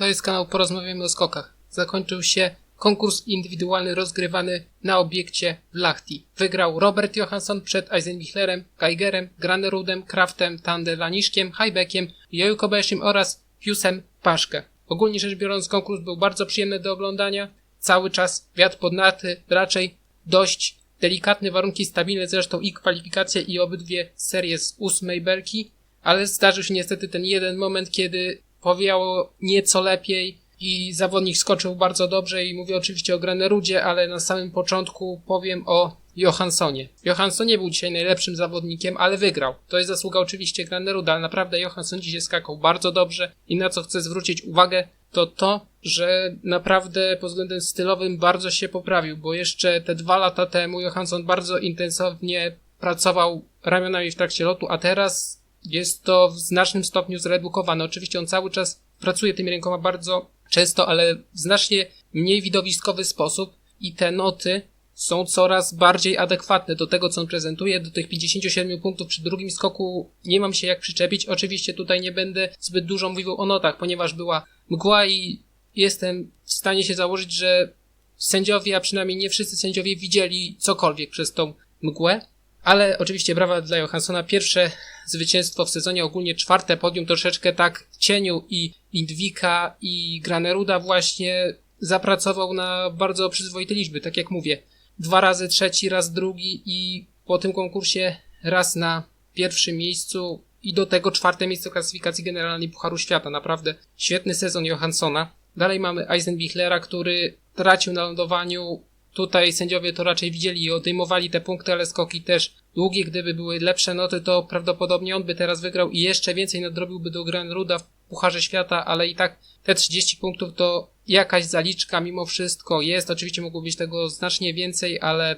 To jest kanał Porozmawiamy o skokach. Zakończył się konkurs indywidualny rozgrywany na obiekcie w Lahti. Wygrał Robert Johansson przed Eisenbichlerem, Geigerem, Granerudem, Kraftem, Tandelaniszkiem, Hajbekiem, Joju oraz Piusem Paszkę. Ogólnie rzecz biorąc konkurs był bardzo przyjemny do oglądania. Cały czas wiatr pod narty, raczej dość delikatne warunki, stabilne zresztą i kwalifikacje i obydwie serie z ósmej belki, ale zdarzył się niestety ten jeden moment, kiedy powiało nieco lepiej i zawodnik skoczył bardzo dobrze i mówię oczywiście o Granerudzie, ale na samym początku powiem o Johanssonie. Johansson nie był dzisiaj najlepszym zawodnikiem, ale wygrał. To jest zasługa oczywiście Graneruda, ale naprawdę Johansson dzisiaj skakał bardzo dobrze i na co chcę zwrócić uwagę, to to, że naprawdę pod względem stylowym bardzo się poprawił, bo jeszcze te dwa lata temu Johansson bardzo intensywnie pracował ramionami w trakcie lotu, a teraz jest to w znacznym stopniu zredukowane. Oczywiście on cały czas pracuje tymi rękoma bardzo często, ale w znacznie mniej widowiskowy sposób i te noty są coraz bardziej adekwatne do tego, co on prezentuje. Do tych 57 punktów przy drugim skoku nie mam się jak przyczepić. Oczywiście tutaj nie będę zbyt dużo mówił o notach, ponieważ była mgła i jestem w stanie się założyć, że sędziowie, a przynajmniej nie wszyscy sędziowie widzieli cokolwiek przez tą mgłę. Ale oczywiście brawa dla Johanssona. Pierwsze zwycięstwo w sezonie, ogólnie czwarte podium, troszeczkę tak cieniu i Indwika i Graneruda właśnie zapracował na bardzo przyzwoite liczby, tak jak mówię. Dwa razy trzeci, raz drugi i po tym konkursie raz na pierwszym miejscu i do tego czwarte miejsce klasyfikacji generalnej Pucharu Świata. Naprawdę świetny sezon Johanssona. Dalej mamy Eisenbichlera, który tracił na lądowaniu. Tutaj sędziowie to raczej widzieli i odejmowali te punkty, ale skoki też długie. Gdyby były lepsze noty, to prawdopodobnie on by teraz wygrał i jeszcze więcej nadrobiłby do Granruda w Pucharze Świata, ale i tak te 30 punktów to jakaś zaliczka mimo wszystko jest. Oczywiście mogło być tego znacznie więcej, ale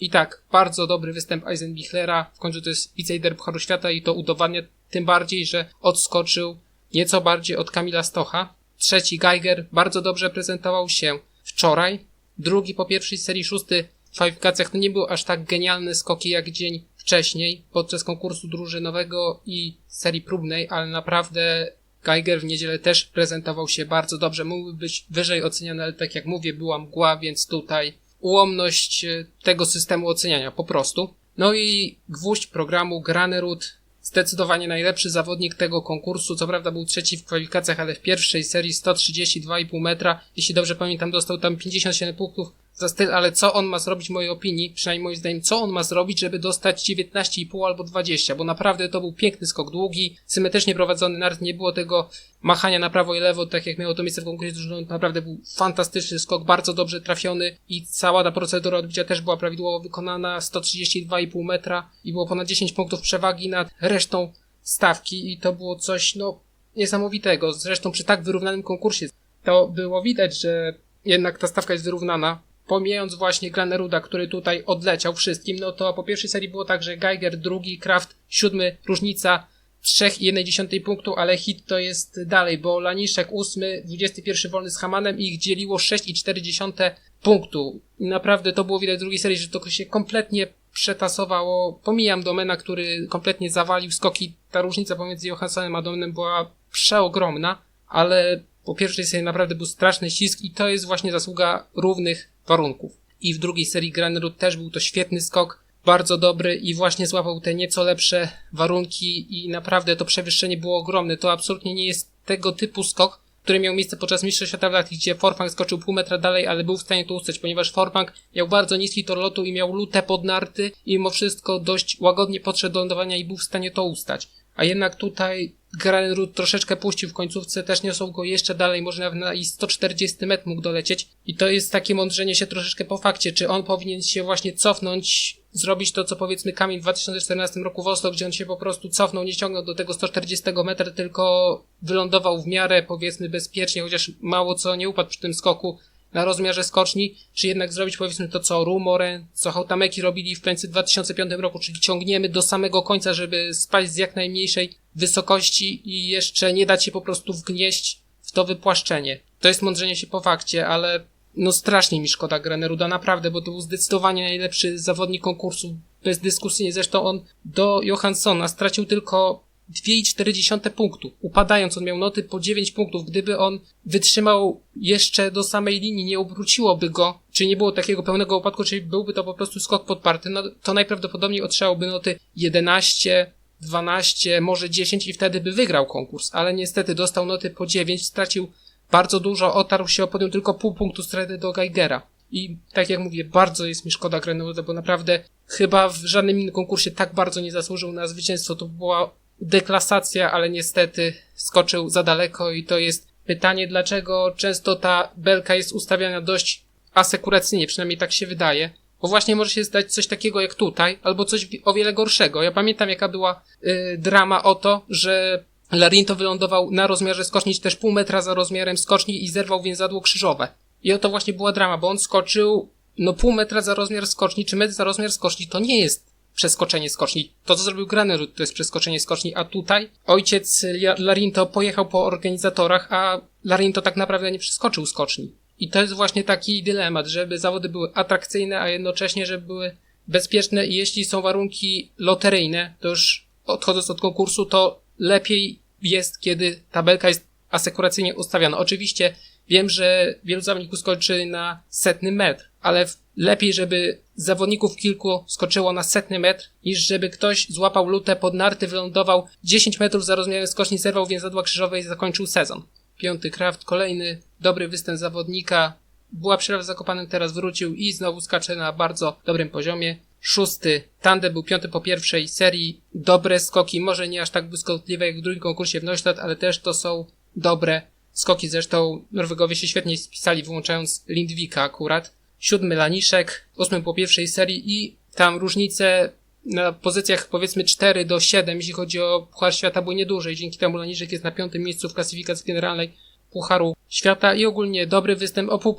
i tak bardzo dobry występ Eisenbichlera. W końcu to jest wicejder Pucharu Świata i to udowadnia tym bardziej, że odskoczył nieco bardziej od Kamila Stocha. Trzeci Geiger bardzo dobrze prezentował się wczoraj. Drugi po pierwszej serii, szósty w kwalifikacjach to nie był aż tak genialny skoki jak dzień wcześniej podczas konkursu drużynowego i serii próbnej, ale naprawdę Geiger w niedzielę też prezentował się bardzo dobrze. Mógłby być wyżej oceniany, ale tak jak mówię, była mgła, więc tutaj ułomność e, tego systemu oceniania po prostu. No i gwóźdź programu Granerud zdecydowanie najlepszy zawodnik tego konkursu. Co prawda był trzeci w kwalifikacjach, ale w pierwszej serii 132,5 metra. Jeśli dobrze pamiętam, dostał tam 57 punktów za styl, ale co on ma zrobić w mojej opinii, przynajmniej moim zdaniem, co on ma zrobić, żeby dostać 19,5 albo 20, bo naprawdę to był piękny skok długi, symetrycznie prowadzony, nawet nie było tego machania na prawo i lewo, tak jak miało to miejsce w konkursie drużynowym, naprawdę był fantastyczny skok, bardzo dobrze trafiony i cała ta procedura odbicia też była prawidłowo wykonana, 132,5 metra i było ponad 10 punktów przewagi nad resztą stawki i to było coś, no, niesamowitego. Zresztą przy tak wyrównanym konkursie to było widać, że jednak ta stawka jest wyrównana pomijając właśnie Graneruda, który tutaj odleciał wszystkim, no to po pierwszej serii było tak, że Geiger drugi, Kraft siódmy, różnica 3,1 punktu, ale hit to jest dalej, bo Laniszek ósmy, 21 wolny z Hamanem ich dzieliło 6,4 punktu. I naprawdę to było widać w drugiej serii, że to się kompletnie przetasowało. Pomijam Domena, który kompletnie zawalił skoki. Ta różnica pomiędzy Johanssonem a Domenem była przeogromna, ale po pierwszej serii naprawdę był straszny ścisk i to jest właśnie zasługa równych warunków. I w drugiej serii Granerud też był to świetny skok, bardzo dobry i właśnie złapał te nieco lepsze warunki i naprawdę to przewyższenie było ogromne. To absolutnie nie jest tego typu skok, który miał miejsce podczas Mistrzostw Świata w lat, gdzie Forfang skoczył pół metra dalej, ale był w stanie to ustać, ponieważ Forfang miał bardzo niski tor lotu i miał lute podnarty i mimo wszystko dość łagodnie podszedł do lądowania i był w stanie to ustać. A jednak tutaj Granerud troszeczkę puścił w końcówce, też niosą go jeszcze dalej, może nawet na i 140 metr mógł dolecieć. I to jest takie mądrzenie się troszeczkę po fakcie, czy on powinien się właśnie cofnąć, zrobić to, co powiedzmy Kamil w 2014 roku w Oslo, gdzie on się po prostu cofnął, nie ciągnął do tego 140 metra, tylko wylądował w miarę powiedzmy bezpiecznie, chociaż mało co nie upadł przy tym skoku na rozmiarze skoczni, czy jednak zrobić powiedzmy to, co Rumoren, co Hautameki robili w końcu 2005 roku, czyli ciągniemy do samego końca, żeby spaść z jak najmniejszej wysokości i jeszcze nie dać się po prostu wgnieść w to wypłaszczenie. To jest mądrzenie się po fakcie, ale no strasznie mi szkoda Graneruda, naprawdę, bo to był zdecydowanie najlepszy zawodnik konkursu, bezdyskusyjnie. Zresztą on do Johanssona stracił tylko 2,4 punktu. Upadając, on miał noty po 9 punktów. Gdyby on wytrzymał jeszcze do samej linii, nie obróciłoby go, czyli nie było takiego pełnego upadku, czyli byłby to po prostu skok podparty, no to najprawdopodobniej otrzymałoby noty 11, 12, może 10 i wtedy by wygrał konkurs, ale niestety dostał noty po 9, stracił bardzo dużo, otarł się o podium tylko pół punktu stredy do Geigera. I tak jak mówię, bardzo jest mi szkoda Grenouda, bo naprawdę chyba w żadnym innym konkursie tak bardzo nie zasłużył na zwycięstwo. To była deklasacja, ale niestety skoczył za daleko i to jest pytanie, dlaczego często ta belka jest ustawiana dość asekuracyjnie, przynajmniej tak się wydaje. Bo właśnie może się zdać coś takiego jak tutaj, albo coś o wiele gorszego. Ja pamiętam, jaka była y, drama o to, że Larinto wylądował na rozmiarze skoczni, też pół metra za rozmiarem skoczni i zerwał więzadło krzyżowe. I o to właśnie była drama, bo on skoczył no pół metra za rozmiar skoczni, czy metr za rozmiar skoczni, to nie jest przeskoczenie skoczni. To, co zrobił Granerud, to jest przeskoczenie skoczni, a tutaj ojciec Larinto pojechał po organizatorach, a Larinto tak naprawdę nie przeskoczył skoczni. I to jest właśnie taki dylemat, żeby zawody były atrakcyjne, a jednocześnie, żeby były bezpieczne i jeśli są warunki loteryjne, to już odchodząc od konkursu, to lepiej jest, kiedy tabelka jest asekuracyjnie ustawiona. Oczywiście wiem, że wielu zawodników skoczy na setny metr, ale lepiej, żeby zawodników kilku skoczyło na setny metr, niż żeby ktoś złapał lutę pod narty, wylądował 10 metrów za rozmiarem skoczni, zerwał więzadła krzyżowe i zakończył sezon. Piąty kraft, kolejny dobry występ zawodnika. Była przerwa z Zakopanem, teraz wrócił i znowu skacze na bardzo dobrym poziomie. Szósty, Tande był piąty po pierwszej serii. Dobre skoki, może nie aż tak błyskotliwe jak w drugim konkursie w Neustadt, ale też to są dobre skoki. Zresztą Norwegowie się świetnie spisali, wyłączając Lindwika akurat. Siódmy Laniszek, ósmy po pierwszej serii i tam różnice na pozycjach powiedzmy 4 do 7, jeśli chodzi o Puchar Świata, były nieduże i dzięki temu Laniszek jest na piątym miejscu w klasyfikacji generalnej Pucharu Świata i ogólnie dobry występ o pół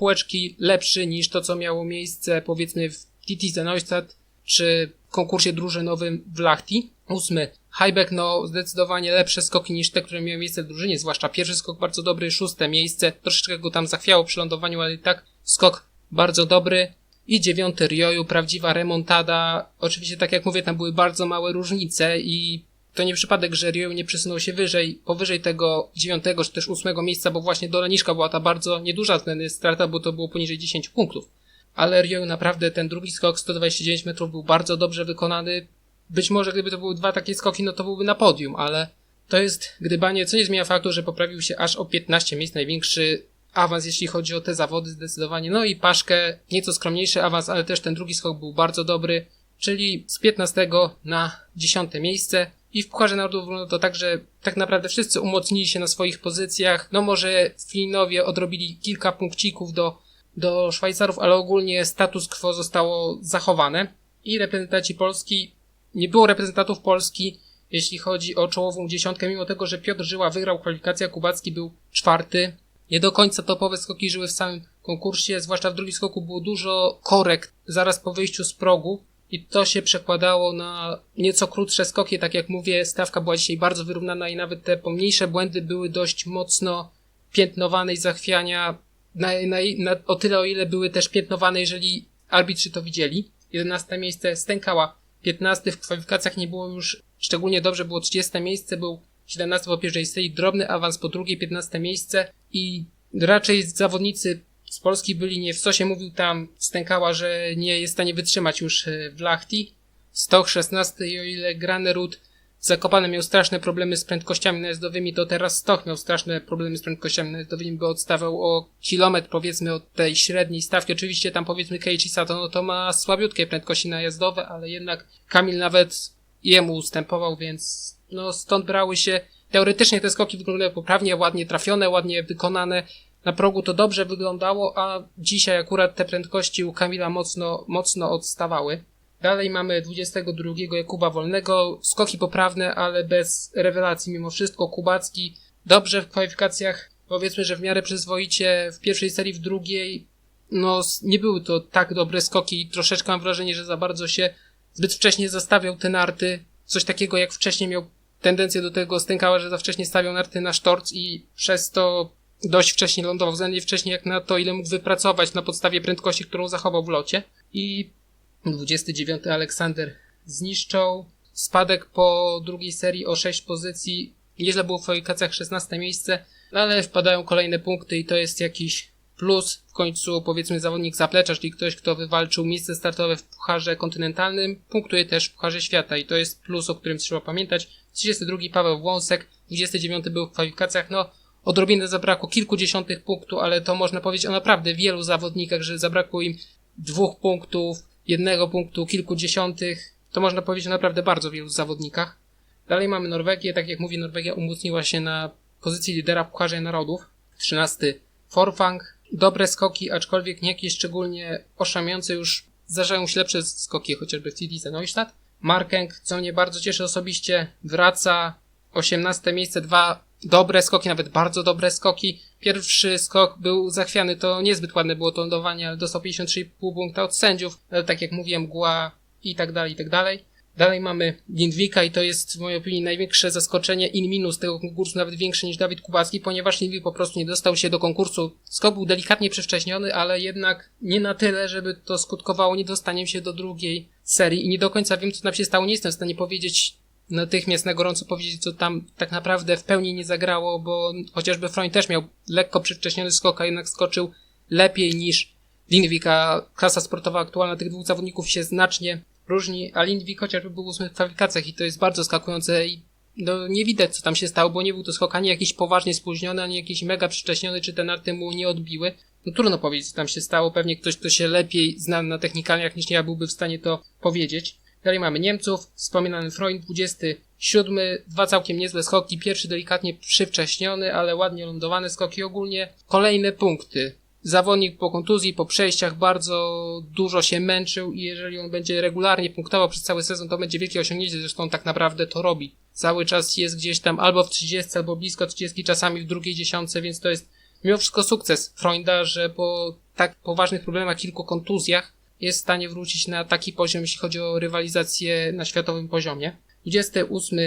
lepszy niż to, co miało miejsce powiedzmy w TT Neustadt czy konkursie drużynowym w Lachti. Ósmy Highback, no zdecydowanie lepsze skoki niż te, które miały miejsce w drużynie, zwłaszcza pierwszy skok bardzo dobry, szóste miejsce, troszeczkę go tam zachwiało przy lądowaniu, ale i tak skok bardzo dobry. I dziewiąty Rioju, prawdziwa remontada. Oczywiście, tak jak mówię, tam były bardzo małe różnice i to nie przypadek, że Rioju nie przesunął się wyżej, powyżej tego dziewiątego czy też ósmego miejsca, bo właśnie do Laniszka była ta bardzo nieduża względnie strata, bo to było poniżej 10 punktów. Ale Rioju naprawdę ten drugi skok 129 metrów był bardzo dobrze wykonany. Być może gdyby to były dwa takie skoki, no to byłby na podium, ale to jest gdybanie, co nie zmienia faktu, że poprawił się aż o 15 miejsc, największy awans, jeśli chodzi o te zawody zdecydowanie. No i Paszkę, nieco skromniejszy awans, ale też ten drugi skok był bardzo dobry, czyli z 15 na 10 miejsce. I w Pucharze Narodów wygląda to tak, że tak naprawdę wszyscy umocnili się na swoich pozycjach. No może Finowie odrobili kilka punkcików do, do Szwajcarów, ale ogólnie status quo zostało zachowane. I reprezentanci Polski, nie było reprezentantów Polski, jeśli chodzi o czołową dziesiątkę, mimo tego, że Piotr Żyła wygrał kwalifikację, Kubacki był czwarty, nie do końca topowe skoki żyły w samym konkursie, zwłaszcza w drugim skoku było dużo korekt zaraz po wyjściu z progu i to się przekładało na nieco krótsze skoki. Tak jak mówię, stawka była dzisiaj bardzo wyrównana i nawet te pomniejsze błędy były dość mocno piętnowane i zachwiania na, na, na, o tyle, o ile były też piętnowane, jeżeli arbitrzy to widzieli. 11 miejsce stękała, 15 w kwalifikacjach nie było już szczególnie dobrze, było 30 miejsce, był 17 po pierwszej serii, drobny awans po drugiej, 15 miejsce i raczej zawodnicy z Polski byli nie w sosie, mówił tam Stękała, że nie jest w stanie wytrzymać już e, w Lachti. Stoch 16 i o ile Granerud Zakopany miał straszne problemy z prędkościami najazdowymi, to teraz Stoch miał straszne problemy z prędkościami najazdowymi, bo odstawał o kilometr powiedzmy od tej średniej stawki. Oczywiście tam powiedzmy Keiichi Sato, no to ma słabiutkie prędkości najazdowe, ale jednak Kamil nawet jemu ustępował, więc no stąd brały się, teoretycznie te skoki wyglądały poprawnie, ładnie trafione, ładnie wykonane, na progu to dobrze wyglądało, a dzisiaj akurat te prędkości u Kamila mocno, mocno odstawały. Dalej mamy 22 Jakuba Wolnego, skoki poprawne, ale bez rewelacji mimo wszystko. Kubacki dobrze w kwalifikacjach, powiedzmy, że w miarę przyzwoicie w pierwszej serii, w drugiej, no nie były to tak dobre skoki troszeczkę mam wrażenie, że za bardzo się zbyt wcześnie zastawiał te narty. Coś takiego jak wcześniej miał tendencję do tego stękała, że za wcześnie stawiał narty na sztorc i przez to dość wcześnie lądował, względnie wcześniej jak na to, ile mógł wypracować na podstawie prędkości, którą zachował w locie. I 29 Aleksander zniszczał. spadek po drugiej serii o 6 pozycji. Nieźle było w kwalifikacjach 16 miejsce, ale wpadają kolejne punkty i to jest jakiś plus. W końcu powiedzmy zawodnik zaplecza, czyli ktoś, kto wywalczył miejsce startowe w Pucharze Kontynentalnym, punktuje też w Pucharze Świata i to jest plus, o którym trzeba pamiętać. 32 Paweł Wąsek, 29 był w kwalifikacjach, no odrobinę zabrakło kilkudziesiątych punktu, ale to można powiedzieć o naprawdę wielu zawodnikach, że zabrakło im dwóch punktów, jednego punktu, kilkudziesiątych. To można powiedzieć o naprawdę bardzo wielu zawodnikach. Dalej mamy Norwegię. Tak jak mówię, Norwegia umocniła się na pozycji lidera Pucharze Narodów. 13 Forfang. Dobre skoki, aczkolwiek nie jakieś szczególnie oszamiające już zdarzają się lepsze skoki, chociażby w Tidise Neustadt. Markeng, co mnie bardzo cieszy osobiście, wraca 18 miejsce, dwa dobre skoki, nawet bardzo dobre skoki. Pierwszy skok był zachwiany, to niezbyt ładne było to lądowanie, ale dostał 53,5 punkta od sędziów, ale tak jak mówiłem, mgła i tak dalej, i tak dalej. Dalej mamy Lindwika i to jest w mojej opinii największe zaskoczenie in minus tego konkursu, nawet większe niż Dawid Kubacki, ponieważ Lindwik po prostu nie dostał się do konkursu. Skok był delikatnie przewcześniony, ale jednak nie na tyle, żeby to skutkowało niedostaniem się do drugiej serii i nie do końca wiem, co tam się stało. Nie jestem w stanie powiedzieć natychmiast na gorąco powiedzieć, co tam tak naprawdę w pełni nie zagrało, bo chociażby Freund też miał lekko przedwcześniony skok, a jednak skoczył lepiej niż Lindwik, a klasa sportowa aktualna tych dwóch zawodników się znacznie różni, a Lindwik chociażby był w ósmych kwalifikacjach i to jest bardzo skakujące i no, nie widać, co tam się stało, bo nie był to skok ani jakiś poważnie spóźniony, ani jakiś mega przedwcześniony, czy te narty mu nie odbiły. No trudno powiedzieć, co tam się stało. Pewnie ktoś, kto się lepiej zna na technikaliach niż ja, byłby w stanie to powiedzieć. Dalej mamy Niemców, wspominany Freund, 27, dwa całkiem niezłe skoki, pierwszy delikatnie przywcześniony, ale ładnie lądowane skoki ogólnie. Kolejne punkty. Zawodnik po kontuzji, po przejściach bardzo dużo się męczył i jeżeli on będzie regularnie punktował przez cały sezon, to będzie wielkie osiągnięcie, zresztą tak naprawdę to robi. Cały czas jest gdzieś tam albo w 30, albo blisko 30, czasami w drugiej dziesiątce, więc to jest mimo wszystko sukces Freunda, że po tak poważnych problemach, kilku kontuzjach, jest w stanie wrócić na taki poziom, jeśli chodzi o rywalizację na światowym poziomie. 28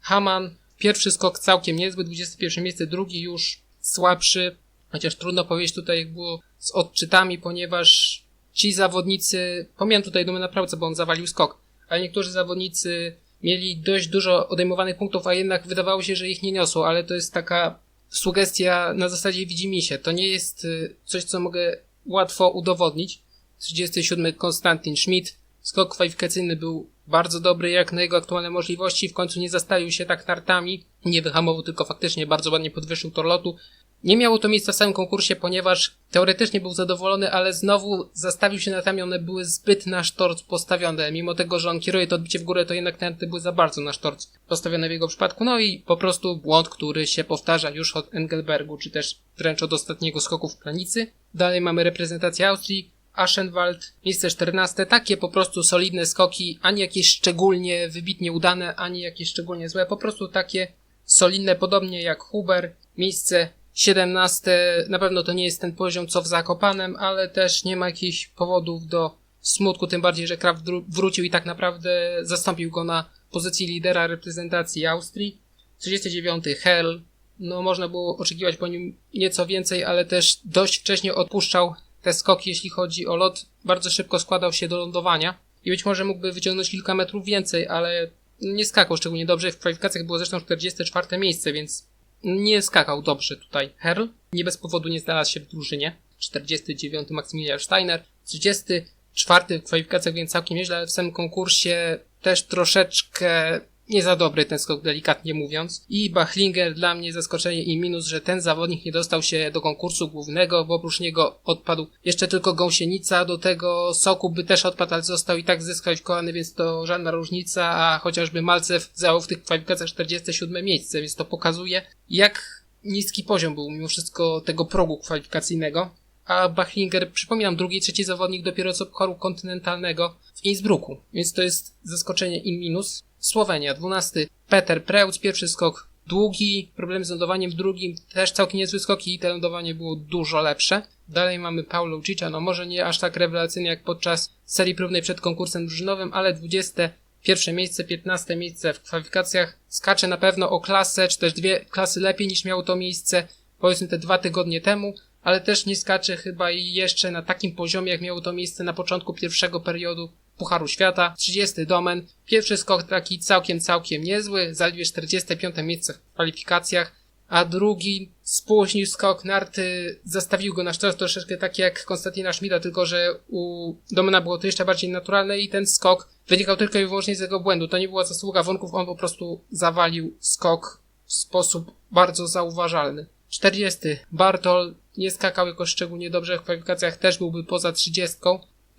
Haman, pierwszy skok całkiem niezły, 21 miejsce, drugi już słabszy, chociaż trudno powiedzieć tutaj jak było z odczytami, ponieważ ci zawodnicy, pomijam tutaj dumę naprawdę, bo on zawalił skok, ale niektórzy zawodnicy mieli dość dużo odejmowanych punktów, a jednak wydawało się, że ich nie niosło, ale to jest taka sugestia na zasadzie widzi się. To nie jest y, coś, co mogę łatwo udowodnić. 37 Konstantin Schmidt. Skok kwalifikacyjny był bardzo dobry jak na jego aktualne możliwości. W końcu nie zastawił się tak nartami. Nie wyhamował, tylko faktycznie bardzo ładnie podwyższył tor lotu. Nie miało to miejsca w samym konkursie, ponieważ teoretycznie był zadowolony, ale znowu zastawił się nartami, one były zbyt na sztorc postawione. Mimo tego, że on kieruje to odbicie w górę, to jednak narty były za bardzo na sztorc postawione w jego przypadku. No i po prostu błąd, który się powtarza już od Engelbergu, czy też wręcz od ostatniego skoku w planicy. Dalej mamy reprezentację Austrii. Aschenwald, miejsce 14, takie po prostu solidne skoki, ani jakieś szczególnie wybitnie udane, ani jakieś szczególnie złe, po prostu takie solidne, podobnie jak Huber, miejsce 17, na pewno to nie jest ten poziom co w Zakopanem, ale też nie ma jakichś powodów do smutku, tym bardziej, że Kraft wrócił i tak naprawdę zastąpił go na pozycji lidera reprezentacji Austrii. 39 Hell, no można było oczekiwać po nim nieco więcej, ale też dość wcześnie odpuszczał te skoki, jeśli chodzi o lot, bardzo szybko składał się do lądowania i być może mógłby wyciągnąć kilka metrów więcej, ale nie skakał szczególnie dobrze. W kwalifikacjach było zresztą 44 miejsce, więc nie skakał dobrze tutaj Herl. Nie bez powodu nie znalazł się w drużynie. 49 Maksymilian Steiner. 34 w kwalifikacjach, więc całkiem nieźle, ale w samym konkursie też troszeczkę nie za dobry ten skok, delikatnie mówiąc. I Bachlinger dla mnie zaskoczenie i minus, że ten zawodnik nie dostał się do konkursu głównego, bo oprócz niego odpadł jeszcze tylko Gąsienica, do tego Soku by też odpadł, ale został i tak zdyskwalifikowany, więc to żadna różnica, a chociażby Malcew zajął w tych kwalifikacjach 47 miejsce, więc to pokazuje, jak niski poziom był mimo wszystko tego progu kwalifikacyjnego. A Bachlinger, przypominam, drugi, trzeci zawodnik dopiero co choru kontynentalnego w Innsbrucku, więc to jest zaskoczenie in minus. Słowenia, 12. Peter Preutz, pierwszy skok długi, problem z lądowaniem w drugim, też całkiem niezły skok i to lądowanie było dużo lepsze. Dalej mamy Paulo Ciccia, no może nie aż tak rewelacyjnie jak podczas serii próbnej przed konkursem drużynowym, ale 20 pierwsze miejsce, 15 miejsce w kwalifikacjach. Skacze na pewno o klasę, czy też dwie klasy lepiej niż miało to miejsce powiedzmy te dwa tygodnie temu, ale też nie skacze chyba i jeszcze na takim poziomie, jak miało to miejsce na początku pierwszego periodu Pucharu Świata. 30 Domen. Pierwszy skok taki całkiem, całkiem niezły. Zaledwie 45 miejsce w kwalifikacjach. A drugi spóźnił skok narty, zastawił go na sztos troszeczkę tak jak Konstantina Schmida, tylko że u Domena było to jeszcze bardziej naturalne i ten skok wynikał tylko i wyłącznie z jego błędu. To nie była zasługa wątków, on po prostu zawalił skok w sposób bardzo zauważalny. 40. Bartol nie skakał jakoś szczególnie dobrze w kwalifikacjach, też byłby poza 30.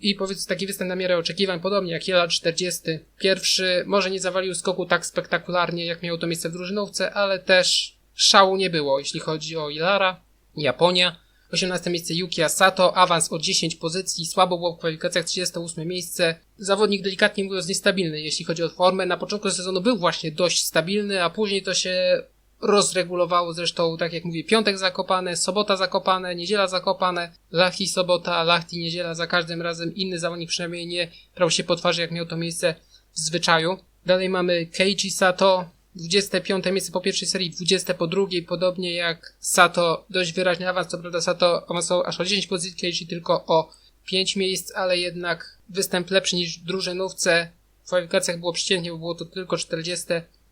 I powiedzmy taki występ na miarę oczekiwań, podobnie jak Jela 40. Pierwszy może nie zawalił skoku tak spektakularnie, jak miało to miejsce w drużynówce, ale też szału nie było, jeśli chodzi o Ilara. Japonia. 18 miejsce Yuki Asato, awans o 10 pozycji, słabo było w kwalifikacjach 38 miejsce. Zawodnik delikatnie mówiąc niestabilny, jeśli chodzi o formę. Na początku sezonu był właśnie dość stabilny, a później to się rozregulowało zresztą, tak jak mówię, piątek zakopane, sobota zakopane, niedziela zakopane, Lachti sobota, Lachti niedziela, za każdym razem inny zawodnik przynajmniej nie prał się po twarzy, jak miał to miejsce w zwyczaju. Dalej mamy Keiji Sato, 25 miejsce po pierwszej serii, 20 po drugiej, podobnie jak Sato, dość wyraźny awans, co prawda Sato awansował aż o 10 pozycji, Keiji tylko o 5 miejsc, ale jednak występ lepszy niż drużynówce. W kwalifikacjach było przeciętnie, bo było to tylko 40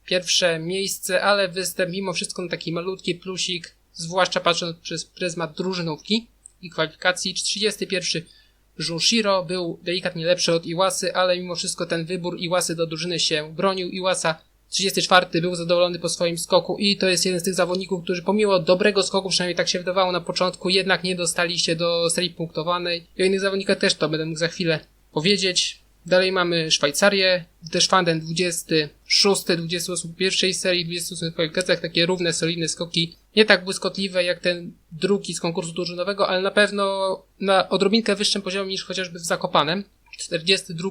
pierwsze miejsce, ale występ mimo wszystko na taki malutki plusik, zwłaszcza patrząc przez pryzmat drużynówki i kwalifikacji. 31 Junshiro był delikatnie lepszy od Iwasy, ale mimo wszystko ten wybór Iwasy do drużyny się bronił. Iwasa 34 był zadowolony po swoim skoku i to jest jeden z tych zawodników, którzy pomimo dobrego skoku, przynajmniej tak się wydawało na początku, jednak nie dostali się do serii punktowanej. I o innych zawodnikach też to będę mógł za chwilę powiedzieć. Dalej mamy Szwajcarię, też Fanden 26, 28 pierwszej serii, 28 w kwalifikacjach, takie równe, solidne skoki. Nie tak błyskotliwe jak ten drugi z konkursu drużynowego, ale na pewno na odrobinkę wyższym poziomie niż chociażby w Zakopanem. 42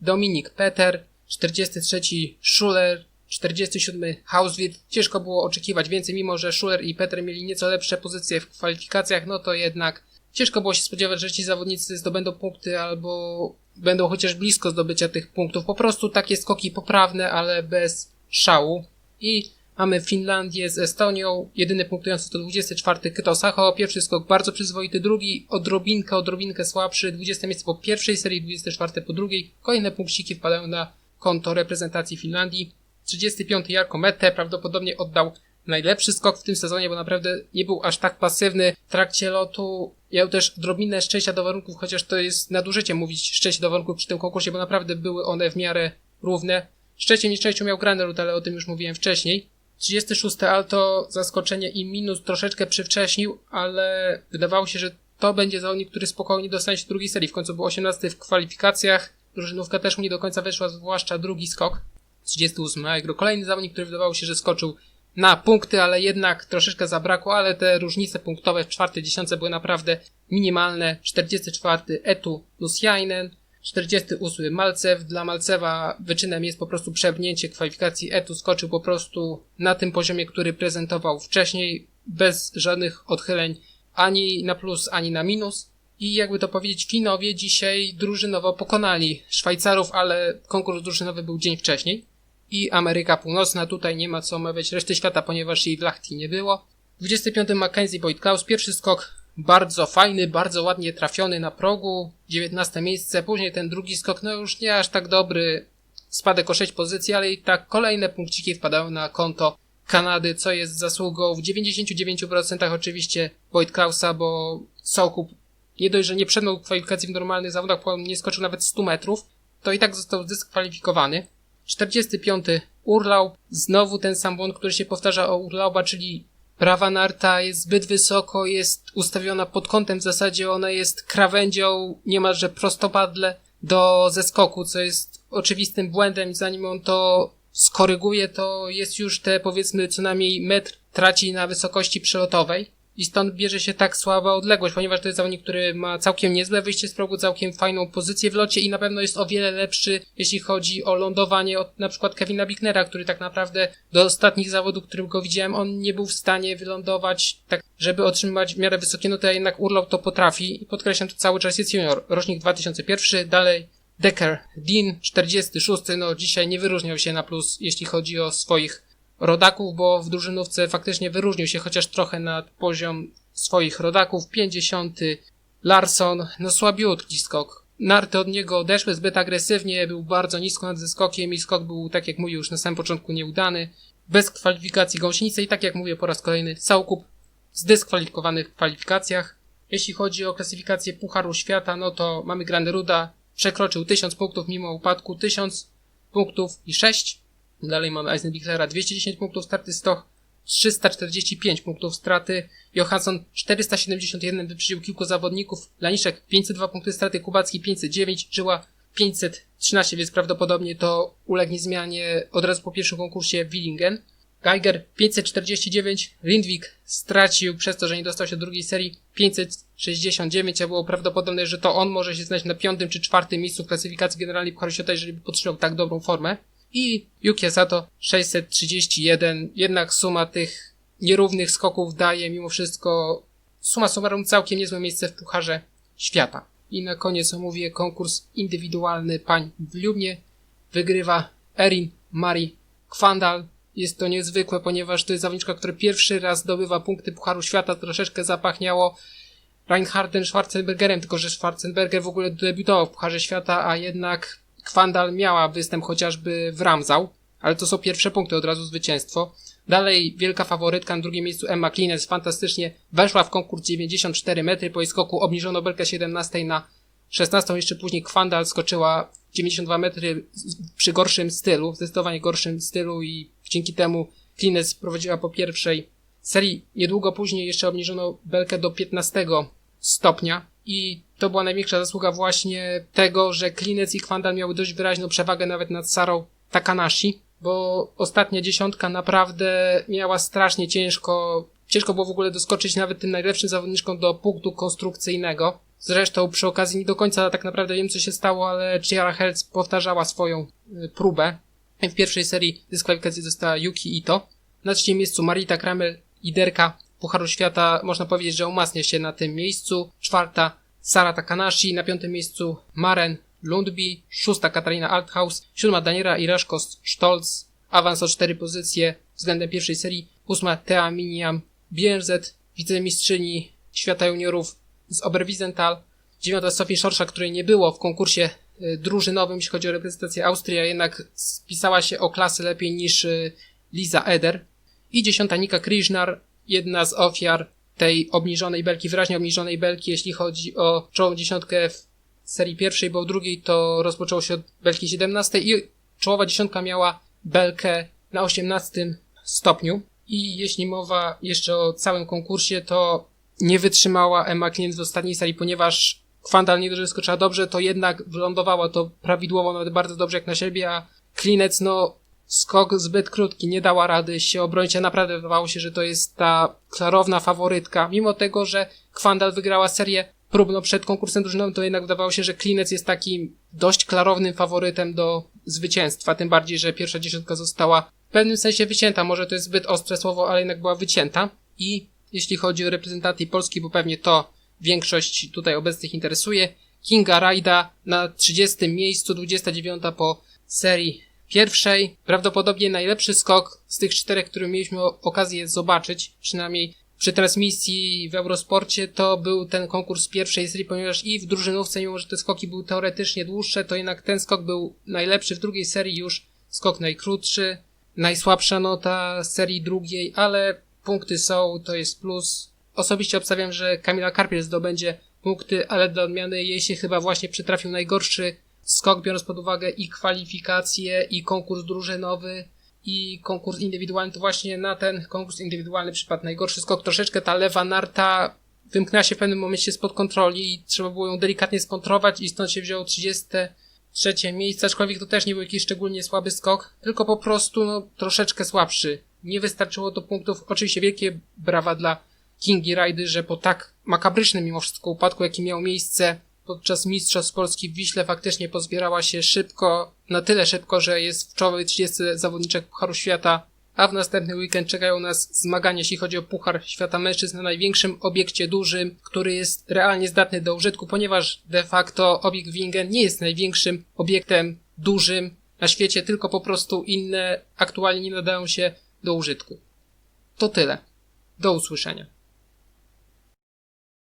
Dominik Peter, 43 Schuler, 47 Hauswirth. Ciężko było oczekiwać więcej, mimo że Schuler i Peter mieli nieco lepsze pozycje w kwalifikacjach, no to jednak ciężko było się spodziewać, że ci zawodnicy zdobędą punkty albo będą chociaż blisko zdobycia tych punktów. Po prostu takie skoki poprawne, ale bez szału. I mamy Finlandię z Estonią. Jedyny punktujący to 24 Kyto Sacho. Pierwszy skok bardzo przyzwoity, drugi odrobinkę, odrobinkę słabszy. 20 miejsce po pierwszej serii, 24 po drugiej. Kolejne punkciki wpadają na konto reprezentacji Finlandii. 35 Jarko Mette prawdopodobnie oddał najlepszy skok w tym sezonie, bo naprawdę nie był aż tak pasywny w trakcie lotu. Miał też odrobinę szczęścia do warunków, chociaż to jest nadużycie mówić szczęście do warunków przy tym konkursie, bo naprawdę były one w miarę równe. Szczęście nieszczęściu miał Granerud, ale o tym już mówiłem wcześniej. 36 Alto, zaskoczenie i minus troszeczkę przywcześnił, ale wydawało się, że to będzie zawodnik, który spokojnie dostanie się drugiej serii. W końcu był 18 w kwalifikacjach. Drużynówka też mu nie do końca weszła, zwłaszcza drugi skok. 38 Agro. Kolejny zawodnik, który wydawało się, że skoczył na punkty, ale jednak troszeczkę zabrakło, ale te różnice punktowe w czwartej dziesiątce były naprawdę minimalne. 44 Etu Lusiainen, 48 Malcew. Dla Malcewa wyczynem jest po prostu przebnięcie kwalifikacji. Etu skoczył po prostu na tym poziomie, który prezentował wcześniej, bez żadnych odchyleń ani na plus, ani na minus. I jakby to powiedzieć, Finowie dzisiaj drużynowo pokonali Szwajcarów, ale konkurs drużynowy był dzień wcześniej i Ameryka Północna. Tutaj nie ma co omawiać reszty świata, ponieważ jej w Lachti nie było. 25 Mackenzie Boyd Klaus, pierwszy skok bardzo fajny, bardzo ładnie trafiony na progu, 19 miejsce, później ten drugi skok, no już nie aż tak dobry, spadek o 6 pozycji, ale i tak kolejne punkciki wpadają na konto Kanady, co jest zasługą w 99% oczywiście Boyd Klausa, bo Sokup nie dość, że nie przednął kwalifikacji w normalnych zawodach, nie skoczył nawet 100 metrów, to i tak został dyskwalifikowany. 45. Urlaub. Znowu ten sam błąd, który się powtarza o urlauba, czyli prawa narta jest zbyt wysoko, jest ustawiona pod kątem w zasadzie, ona jest krawędzią niemalże prostopadle do zeskoku, co jest oczywistym błędem zanim on to skoryguje, to jest już te powiedzmy co najmniej metr traci na wysokości przelotowej i stąd bierze się tak słaba odległość, ponieważ to jest zawodnik, który ma całkiem niezłe wyjście z progu, całkiem fajną pozycję w locie i na pewno jest o wiele lepszy, jeśli chodzi o lądowanie od na przykład Kevina Bicknera, który tak naprawdę do ostatnich zawodów, którym go widziałem, on nie był w stanie wylądować tak, żeby otrzymać w miarę wysokie nuty, a jednak urlop to potrafi i podkreślam, to cały czas jest junior. Rocznik 2001, dalej Decker, Dean 46, no dzisiaj nie wyróżniał się na plus, jeśli chodzi o swoich rodaków, bo w drużynówce faktycznie wyróżnił się chociaż trochę na poziom swoich rodaków. 50. Larson, no słabiutki skok. narty od niego odeszły zbyt agresywnie, był bardzo nisko nad zeskokiem i skok był, tak jak mówię, już na samym początku nieudany. Bez kwalifikacji gąsienicy i tak jak mówię po raz kolejny, Sałukup zdyskwalifikowany w kwalifikacjach. Jeśli chodzi o klasyfikację Pucharu Świata, no to mamy Grande Ruda, przekroczył 1000 punktów mimo upadku, 1000 punktów i 6. Dalej mamy Eisenbichlera 210 punktów, starty Stoch 345 punktów straty, Johansson 471 wyprzedził kilku zawodników, Laniszek 502 punkty straty, Kubacki 509, Żyła 513, więc prawdopodobnie to ulegnie zmianie od razu po pierwszym konkursie Willingen. Geiger 549, Lindwik stracił przez to, że nie dostał się do drugiej serii 569, a było prawdopodobne, że to on może się znaleźć na piątym czy czwartym miejscu w klasyfikacji generalnej Pucharu Świata, jeżeli by podtrzymał tak dobrą formę. I Yuki Sato 631, jednak suma tych nierównych skoków daje mimo wszystko suma summarum całkiem niezłe miejsce w Pucharze Świata. I na koniec omówię konkurs indywidualny pań w Liubnie. Wygrywa Erin Marie Kwandal. Jest to niezwykłe, ponieważ to jest zawodniczka, która pierwszy raz zdobywa punkty Pucharu Świata. Troszeczkę zapachniało Reinhardem Schwarzenbergerem, tylko że Schwarzenberger w ogóle debiutował w Pucharze Świata, a jednak Kwandal miała występ chociażby w Ramzał, ale to są pierwsze punkty, od razu zwycięstwo. Dalej wielka faworytka na drugim miejscu Emma Klines fantastycznie weszła w konkurs 94 metry po jej skoku obniżono belkę 17 na 16, jeszcze później Kwandal skoczyła 92 metry przy gorszym stylu, zdecydowanie gorszym stylu i dzięki temu Klines prowadziła po pierwszej serii. Niedługo później jeszcze obniżono belkę do 15 stopnia i to była największa zasługa właśnie tego, że Klinec i Kwandal miały dość wyraźną przewagę nawet nad Sarą Takanashi, bo ostatnia dziesiątka naprawdę miała strasznie ciężko, ciężko było w ogóle doskoczyć nawet tym najlepszym zawodniczkom do punktu konstrukcyjnego. Zresztą przy okazji nie do końca tak naprawdę wiem co się stało, ale Chiara Helz powtarzała swoją y, próbę. W pierwszej serii dyskwalifikacji została Yuki Ito. Na trzecim miejscu Marita Kramel, liderka Pucharu Świata, można powiedzieć, że umacnia się na tym miejscu. Czwarta Sara Takanashi, na piątym miejscu Maren Lundby, szósta Katarina Althaus, siódma Daniela Iraszkos Stolz, awans o cztery pozycje względem pierwszej serii, ósma Thea Miniam Bierzet, wicemistrzyni świata juniorów z Oberwiesenthal, dziewiąta Sofie Szorsza, której nie było w konkursie y, drużynowym, jeśli chodzi o reprezentację Austrii, a jednak spisała się o klasę lepiej niż y, Liza Eder. I dziesiąta Nika Krishnar, jedna z ofiar tej obniżonej belki, wyraźnie obniżonej belki, jeśli chodzi o czołową dziesiątkę w serii pierwszej, bo w drugiej to rozpoczęło się od belki 17 i czołowa dziesiątka miała belkę na 18 stopniu. I jeśli mowa jeszcze o całym konkursie, to nie wytrzymała Emma Klient w ostatniej serii, ponieważ Kwandal nie dość, skoczyła dobrze, to jednak wylądowała to prawidłowo, nawet bardzo dobrze jak na siebie, a Klinec, no, skok zbyt krótki, nie dała rady się obronić, a naprawdę wydawało się, że to jest ta klarowna faworytka. Mimo tego, że Kwandal wygrała serię próbną przed konkursem drużynowym, to jednak wydawało się, że Klinec jest takim dość klarownym faworytem do zwycięstwa, tym bardziej, że pierwsza dziesiątka została w pewnym sensie wycięta, może to jest zbyt ostre słowo, ale jednak była wycięta. I jeśli chodzi o reprezentację Polski, bo pewnie to większość tutaj obecnych interesuje, Kinga Rajda na 30 miejscu, 29 po serii pierwszej. Prawdopodobnie najlepszy skok z tych czterech, które mieliśmy okazję zobaczyć, przynajmniej przy transmisji w Eurosporcie, to był ten konkurs pierwszej serii, ponieważ i w drużynówce, mimo że te skoki były teoretycznie dłuższe, to jednak ten skok był najlepszy. W drugiej serii już skok najkrótszy, najsłabsza nota z serii drugiej, ale punkty są, to jest plus. Osobiście obstawiam, że Kamila Karpiel zdobędzie punkty, ale dla odmiany jej się chyba właśnie przytrafił najgorszy skok, biorąc pod uwagę i kwalifikacje, i konkurs drużynowy, i konkurs indywidualny, to właśnie na ten konkurs indywidualny przypadł najgorszy skok. Troszeczkę ta lewa narta wymknęła się w pewnym momencie spod kontroli i trzeba było ją delikatnie skontrować i stąd się wzięło 33 miejsce, aczkolwiek to też nie był jakiś szczególnie słaby skok, tylko po prostu no, troszeczkę słabszy. Nie wystarczyło do punktów. Oczywiście wielkie brawa dla Kingi Rajdy, że po tak makabrycznym mimo wszystko upadku, jaki miał miejsce podczas Mistrzostw Polski w Wiśle faktycznie pozbierała się szybko, na tyle szybko, że jest w czołowej 30 zawodniczek Pucharu Świata, a w następny weekend czekają nas zmagania, jeśli chodzi o Puchar Świata Mężczyzn na największym obiekcie dużym, który jest realnie zdatny do użytku, ponieważ de facto obiekt Wingen nie jest największym obiektem dużym na świecie, tylko po prostu inne aktualnie nie nadają się do użytku. To tyle. Do usłyszenia.